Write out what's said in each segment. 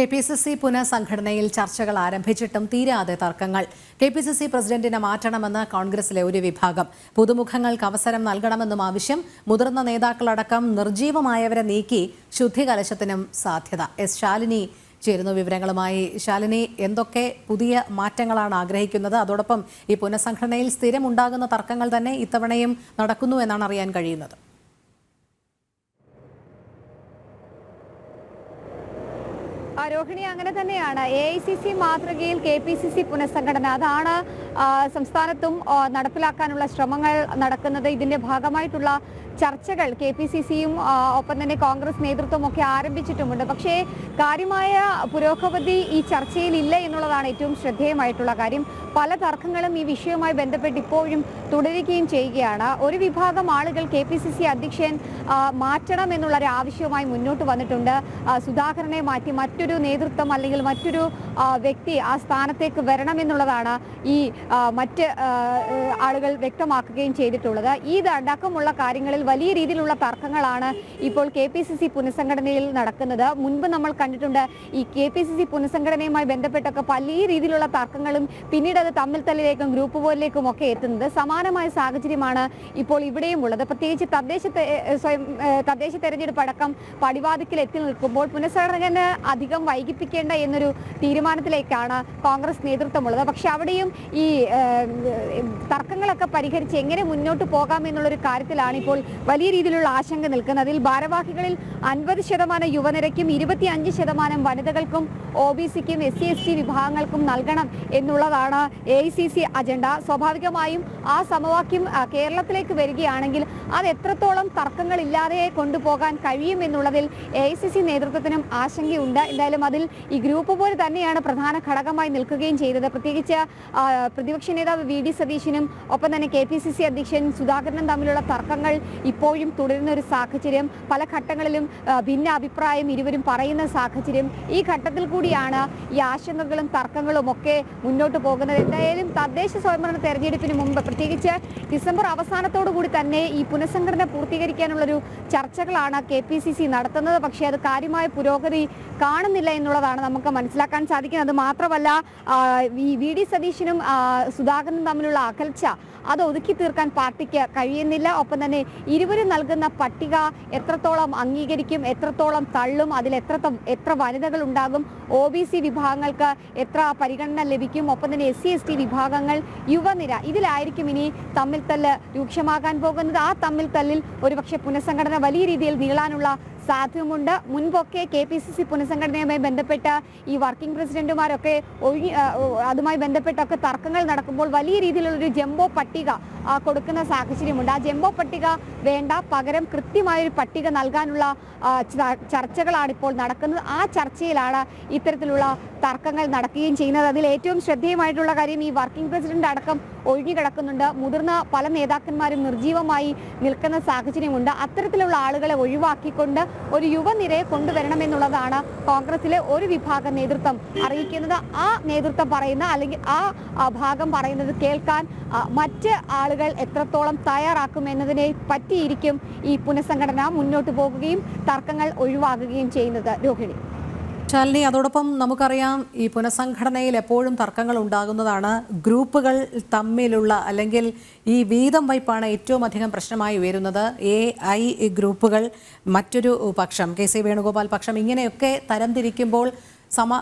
K P C C പുനഃസംഘടനയിൽ ചർച്ചകൾ ആരംഭിച്ചിട്ടും തീരാതെ തർക്കങ്ങൾ. കെ പി സി സി പ്രസിഡന്റിനെ മാറ്റണമെന്ന് കോൺഗ്രസിലെ ഒരു വിഭാഗം. പുതുമുഖങ്ങൾക്ക് അവസരം നൽകണമെന്നും ആവശ്യം. മുതിർന്ന നേതാക്കളടക്കം നിർജീവമായവരെ നീക്കി ശുദ്ധികലശത്തിനും സാധ്യത. എസ് ശാലിനി ചേരുന്നു വിവരങ്ങളുമായി. ശാലിനി എന്തൊക്കെ പുതിയ മാറ്റങ്ങളാണ് ആഗ്രഹിക്കുന്നത്? അതോടൊപ്പം ഈ പുനഃസംഘടനയിൽ സ്ഥിരമുണ്ടാകുന്ന തർക്കങ്ങൾ തന്നെ ഇത്തവണയും നടക്കുന്നു എന്നാണ് അറിയാൻ കഴിയുന്നത്. രോഹിണി അങ്ങനെ തന്നെയാണ്. എ ഐ സി സി മാതൃകയിൽ കെ പി സി സി പുനഃസംഘടന. അതാണ് സംസ്ഥാനത്തും നടപ്പിലാക്കാനുള്ള ശ്രമങ്ങൾ നടക്കുന്നത് ഇതിന്റെ ഭാഗമായിട്ടുള്ള ചർച്ചകൾ കെ പി സി സിയും ഒപ്പം തന്നെ കോൺഗ്രസ് നേതൃത്വം ഒക്കെ ആരംഭിച്ചിട്ടുമുണ്ട്. പക്ഷേ കാര്യമായ പുരോഗതി ഈ ചർച്ചയിൽ ഇല്ല എന്നുള്ളതാണ് ഏറ്റവും ശ്രദ്ധേയമായിട്ടുള്ള കാര്യം. പല തർക്കങ്ങളും ഈ വിഷയവുമായി ബന്ധപ്പെട്ട് ഇപ്പോഴും തുടരുകയും ചെയ്യുകയാണ്. ഒരു വിഭാഗം ആളുകൾ കെ പി സി സി അധ്യക്ഷൻ മാറ്റണം എന്നുള്ള ഒരു ആവശ്യവുമായി മുന്നോട്ട് വന്നിട്ടുണ്ട്. സുധാകരനെ മാറ്റി മറ്റൊരു നേതൃത്വം അല്ലെങ്കിൽ മറ്റൊരു വ്യക്തി ആ സ്ഥാനത്തേക്ക് വരണം എന്നുള്ളതാണ് ഈ മറ്റ് ആളുകൾ വ്യക്തമാക്കുകയും ചെയ്തിട്ടുള്ളത്. ഇതടക്കമുള്ള കാര്യങ്ങളിൽ വലിയ രീതിയിലുള്ള തർക്കങ്ങളാണ് ഇപ്പോൾ കെ പി സി സി പുനഃസംഘടനയിൽ നടക്കുന്നത്. മുൻപ് നമ്മൾ കണ്ടിട്ടുണ്ട് ഈ കെ പി സി സി പുനഃസംഘടനയുമായി ബന്ധപ്പെട്ടൊക്കെ വലിയ രീതിയിലുള്ള തർക്കങ്ങളും പിന്നീട് അത് തമ്മിൽ തല്ലിലേക്കും ഗ്രൂപ്പ് പോലിലേക്കും ഒക്കെ എത്തുന്നത് സമാനമായ സാഹചര്യമാണ് ഇപ്പോൾ ഇവിടെയും ഉള്ളത്. പ്രത്യേകിച്ച് തദ്ദേശ സ്വയം തദ്ദേശ തെരഞ്ഞെടുപ്പ് അടക്കം പടിവാതിക്കൽ എത്തി നിൽക്കുമ്പോൾ പുനഃസംഘടന അധികം വൈകിപ്പിക്കേണ്ട എന്നൊരു തീരുമാനത്തിലേക്കാണ് കോൺഗ്രസ് നേതൃത്വമുള്ളത് പക്ഷെ അവിടെയും ഈ തർക്കങ്ങളൊക്കെ പരിഹരിച്ച് എങ്ങനെ മുന്നോട്ട് പോകാം എന്നുള്ളൊരു കാര്യത്തിലാണ് ഇപ്പോൾ വലിയ രീതിയിലുള്ള ആശങ്ക നിൽക്കുന്നത്. അതിൽ ഭാരവാഹികളിൽ അൻപത് ശതമാനം യുവനിരയ്ക്കും ഇരുപത്തി അഞ്ച് ശതമാനം വനിതകൾക്കും ഒ ബി സിക്കും എസ് സി എസ് ടി വിഭാഗങ്ങൾക്കും നൽകണം എന്നുള്ളതാണ് A I C C agenda. സ്വാഭാവികമായും ആ സമവാക്യം കേരളത്തിലേക്ക് വരികയാണെങ്കിൽ അത് എത്രത്തോളം തർക്കങ്ങളില്ലാതെ കൊണ്ടുപോകാൻ കഴിയും എന്നുള്ളതിൽ എ ഐ സി സി നേതൃത്വത്തിനും ആശങ്കയുണ്ട്. എന്തായാലും അതിൽ ഈ ഗ്രൂപ്പ് പോലെ തന്നെയാണ് പ്രധാന ഘടകമായി നിൽക്കുകയും ചെയ്തത്. പ്രത്യേകിച്ച് പ്രതിപക്ഷ നേതാവ് വി ഡി സതീശനും ഒപ്പം തന്നെ കെ പി സി സി അധ്യക്ഷൻ സുധാകരനും തമ്മിലുള്ള തർക്കങ്ങൾ ഇപ്പോഴും തുടരുന്ന ഒരു സാഹചര്യം. പല ഘട്ടങ്ങളിലും ഭിന്ന അഭിപ്രായം ഇരുവരും പറയുന്ന സാഹചര്യം. ഈ ഘട്ടത്തിൽ കൂടിയാണ് ഈ ആശങ്കകളും തർക്കങ്ങളും ഒക്കെ മുന്നോട്ട് പോകുന്നത്. എന്തായാലും തദ്ദേശ സ്വയംഭരണ തെരഞ്ഞെടുപ്പിന് മുമ്പ് പ്രത്യേകിച്ച് ഡിസംബർ അവസാനത്തോടു കൂടി തന്നെ ഈ പുനഃസംഘടന പൂർത്തീകരിക്കാനുള്ളൊരു ചർച്ചകളാണ് കെ പി സി സി നടത്തുന്നത്. പക്ഷേ അത് കാര്യമായ പുരോഗതി കാണുന്നില്ല എന്നുള്ളതാണ് നമുക്ക് മനസ്സിലാക്കാൻ സാധിക്കുന്നത്. അത് മാത്രമല്ല ഈ വി ഡി സതീശനും സുധാകരനും തമ്മിലുള്ള അകൽച്ച അത് ഒതുക്കി തീർക്കാൻ പാർട്ടിക്ക് കഴിയുന്നില്ല. ഒപ്പം തന്നെ ഇരുവരും നൽകുന്ന പട്ടിക എത്രത്തോളം അംഗീകരിക്കും എത്രത്തോളം തള്ളും അതിൽ എത്ര എത്ര വനിതകൾ ഉണ്ടാകും ഒ ബി സി വിഭാഗങ്ങൾക്ക് എത്ര പരിഗണന ലഭിക്കും ഒപ്പം തന്നെ എസ് സി എസ് ടി വിഭാഗങ്ങൾ യുവനിര ഇതിലായിരിക്കും ഇനി തമ്മിൽ തല്ല് രൂക്ഷമാകാൻ പോകുന്നത്. ആ തമ്മിൽ തല്ലിൽ ഒരുപക്ഷെ പുനഃസംഘടന വലിയ രീതിയിൽ നീളാനുള്ള സാധ്യതയുമുണ്ട്. മുൻപൊക്കെ കെ പി സി സി പുനഃസംഘടനയുമായി ബന്ധപ്പെട്ട ഈ വർക്കിംഗ് പ്രസിഡന്റുമാരൊക്കെ ഒഴി അതുമായി ബന്ധപ്പെട്ടൊക്കെ തർക്കങ്ങൾ നടക്കുമ്പോൾ വലിയ രീതിയിലുള്ള ഒരു ജംബോ പട്ടിക കൊടുക്കുന്ന സാഹചര്യമുണ്ട്. ആ ജംബോ പട്ടിക വേണ്ട. പകരം കൃത്യമായൊരു പട്ടിക നൽകാനുള്ള ചർച്ചകളാണ് ഇപ്പോൾ നടക്കുന്നത്. ആ ചർച്ചയിലാണ് ഇത്തരത്തിലുള്ള തർക്കങ്ങൾ നടക്കുകയും ചെയ്യുന്നത്. അതിൽ ഏറ്റവും ശ്രദ്ധേയമായിട്ടുള്ള കാര്യം ഈ വർക്കിംഗ് പ്രസിഡന്റ് അടക്കം ഒഴിഞ്ഞുകിടക്കുന്നുണ്ട് മുതിർന്ന പല നേതാക്കന്മാരും നിർജീവമായി നിൽക്കുന്ന സാഹചര്യമുണ്ട്. അത്തരത്തിലുള്ള ആളുകളെ ഒഴിവാക്കിക്കൊണ്ട് ഒരു യുവനിരയെ കൊണ്ടുവരണമെന്നുള്ളതാണ് കോൺഗ്രസിലെ ഒരു വിഭാഗം നേതൃത്വം അറിയിക്കുന്നത്. ആ നേതൃത്വം പറയുന്ന അല്ലെങ്കിൽ ആ ഭാഗം പറയുന്നത് കേൾക്കാൻ മറ്റ് ആളുകൾ എത്രത്തോളം തയ്യാറാക്കും എന്നതിനെ പറ്റിയിരിക്കും ഈ പുനഃസംഘടന മുന്നോട്ട് പോകുകയും തർക്കങ്ങൾ ഒഴിവാകുകയും ചെയ്യുന്നത്. രോഹിണി. ശാലിനി അതോടൊപ്പം നമുക്കറിയാം ഈ പുനഃസംഘടനയിൽ എപ്പോഴും തർക്കങ്ങൾ ഉണ്ടാകുന്നതാണ്. ഗ്രൂപ്പുകൾ തമ്മിലുള്ള അല്ലെങ്കിൽ ഈ വീതം വയ്പാണ് ഏറ്റവും അധികം പ്രശ്നമായി ഉയരുന്നത്. എ ഐ ഗ്രൂപ്പുകൾ മറ്റൊരു പക്ഷം കെ സി വേണുഗോപാൽ പക്ഷം ഇങ്ങനെയൊക്കെ തരംതിരിക്കുമ്പോൾ സമ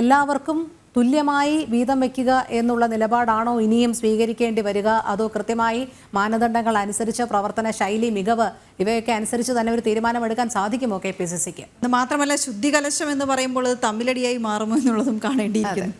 എല്ലാവർക്കും തുല്യമായി വീതം വയ്ക്കുക എന്നുള്ള നിലപാടാണോ ഇനിയും സ്വീകരിക്കേണ്ടി വരിക? അതോ കൃത്യമായി മാനദണ്ഡങ്ങൾ അനുസരിച്ച് പ്രവർത്തന ശൈലി മികവ് ഇവയൊക്കെ അനുസരിച്ച് തന്നെ ഒരു തീരുമാനമെടുക്കാൻ സാധിക്കുമോ കെ പി സി സിക്ക്? അത് മാത്രമല്ല ശുദ്ധികലശം എന്ന് പറയുമ്പോൾ അത് തമ്മിലടിയായി മാറുമോ എന്നുള്ളതും കാണേണ്ടിയിരിക്കുന്നു.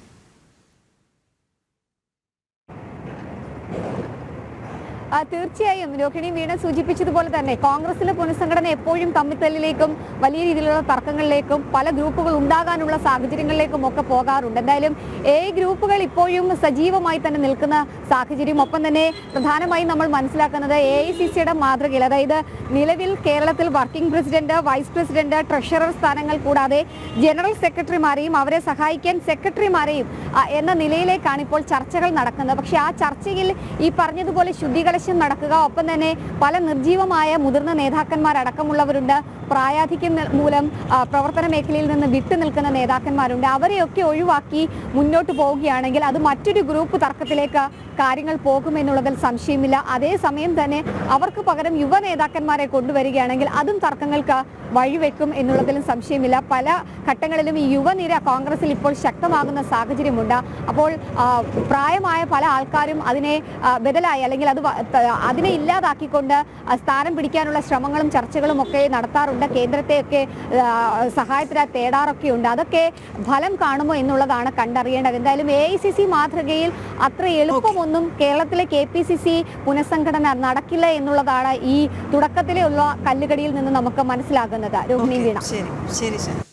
തീർച്ചയായും രോഹിണി വീണ സൂചിപ്പിച്ചതുപോലെ തന്നെ കോൺഗ്രസിലെ പുനഃസംഘടന എപ്പോഴും തമ്മിത്തല്ലിലേക്കും വലിയ രീതിയിലുള്ള തർക്കങ്ങളിലേക്കും പല ഗ്രൂപ്പുകൾ ഉണ്ടാകാനുള്ള സാഹചര്യങ്ങളിലേക്കും ഒക്കെ പോകാറുണ്ട്. എന്തായാലും എ ഗ്രൂപ്പുകൾ ഇപ്പോഴും സജീവമായി തന്നെ നിൽക്കുന്ന സാഹചര്യം. ഒപ്പം തന്നെ പ്രധാനമായും നമ്മൾ മനസ്സിലാക്കുന്നത് എ ഐ സി സിയുടെ മാതൃകയിൽ അതായത് നിലവിൽ കേരളത്തിൽ working president vice president treasurer സ്ഥാനങ്ങൾ കൂടാതെ ജനറൽ സെക്രട്ടറിമാരെയും അവരെ സഹായിക്കാൻ സെക്രട്ടറിമാരെയും എന്ന നിലയിലേക്കാണ് ഇപ്പോൾ ചർച്ചകൾ നടക്കുന്നത്. പക്ഷേ ആ ചർച്ചയിൽ ഈ പറഞ്ഞതുപോലെ ശുദ്ധികലശം നടക്കുക. ഒപ്പം തന്നെ പല നിർജീവമായ മുതിർന്ന നേതാക്കന്മാരടക്കമുള്ളവരുണ്ട് പ്രായാധിക്യം മൂലം പ്രവർത്തന മേഖലയിൽ നിന്ന് വിട്ടു നിൽക്കുന്ന നേതാക്കന്മാരുണ്ട്. അവരെയൊക്കെ ഒഴിവാക്കി മുന്നോട്ട് പോവുകയാണെങ്കിൽ അത് മറ്റൊരു ഗ്രൂപ്പ് തർക്കത്തിലേക്ക് കാര്യങ്ങൾ പോകുമെന്നുള്ളതിൽ സംശയമില്ല. അതേസമയം തന്നെ അവർക്ക് പകരം യുവ നേതാക്കന്മാരെ കൊണ്ടുവരികയാണെങ്കിൽ അതും തർക്കങ്ങൾക്ക് വഴിവെക്കും എന്നുള്ളതിലും സംശയമില്ല. പല ഘട്ടങ്ങളിലും ഈ യുവനിര കോൺഗ്രസിൽ ഇപ്പോൾ ശക്തമാകുന്ന സാഹചര്യമുണ്ട്. അപ്പോൾ പ്രായമായ പല ആൾക്കാരും അതിനെ ബദലായി അല്ലെങ്കിൽ അത് അതിനെ ഇല്ലാതാക്കിക്കൊണ്ട് സ്ഥാനം പിടിക്കാനുള്ള ശ്രമങ്ങളും ചർച്ചകളും ഒക്കെ നടത്താറുണ്ട്. കേന്ദ്രത്തെയൊക്കെ ആ, സഹായത്തിനായി തേടാറൊക്കെ ഉണ്ട് അതൊക്കെ ഫലം കാണുമോ എന്നുള്ളതാണ് കണ്ടറിയേണ്ടത്. എന്തായാലും എ ഐ സി സി മാതൃകയിൽ അത്ര എളുപ്പമൊന്നും കേരളത്തിലെ കെ പി സി സി പുനഃസംഘടന നടക്കില്ല എന്നുള്ളതാണ് ഈ തുടക്കത്തിലുള്ള കല്ലുകടിയിൽ നിന്ന് നമുക്ക് മനസ്സിലാകുന്നത്. രോഹിണി വീണ. ശരി ശരി.